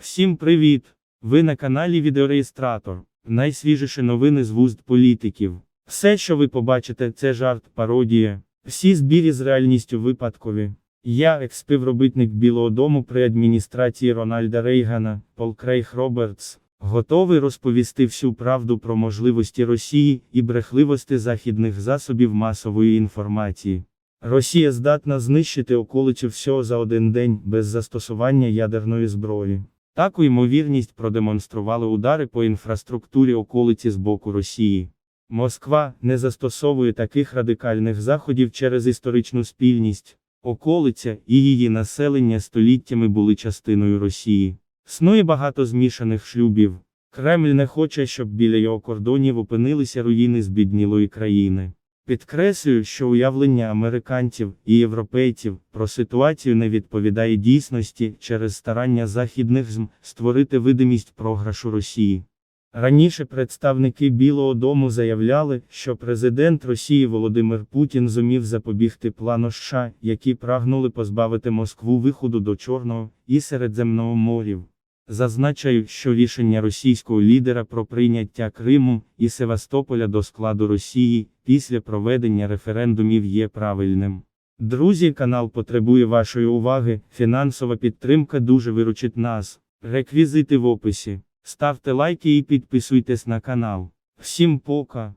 Всім привіт! Ви на каналі Відеореєстратор. Найсвіжіші новини з вуст політиків. Все, що ви побачите, це жарт, пародія. Всі збірі з реальністю випадкові. Я, експівробітник Білого Дому при адміністрації Рональда Рейгана, Пол Крейг Робертс, готовий розповісти всю правду про можливості Росії і брехливості західних засобів масової інформації. Росія здатна знищити околицю всього за один день без застосування ядерної зброї. Таку ймовірність продемонстрували удари по інфраструктурі околиці з боку Росії. Москва не застосовує таких радикальних заходів через історичну спільність. Околиця і її населення століттями були частиною Росії. Снує багато змішаних шлюбів. Кремль не хоче, щоб біля його кордонів опинилися руїни збіднілої країни. Підкреслюю, що уявлення американців і європейців про ситуацію не відповідає дійсності через старання західних ЗМ створити видимість програшу Росії. Раніше представники Білого Дому заявляли, що президент Росії Володимир Путін зумів запобігти плану США, які прагнули позбавити Москву виходу до Чорного і Середземного морів. Зазначаю, що рішення російського лідера про прийняття Криму і Севастополя до складу Росії після проведення референдумів є правильним. Друзі, канал потребує вашої уваги, фінансова підтримка дуже виручить нас. Реквізити в описі. Ставте лайки і підписуйтесь на канал. Всім пока!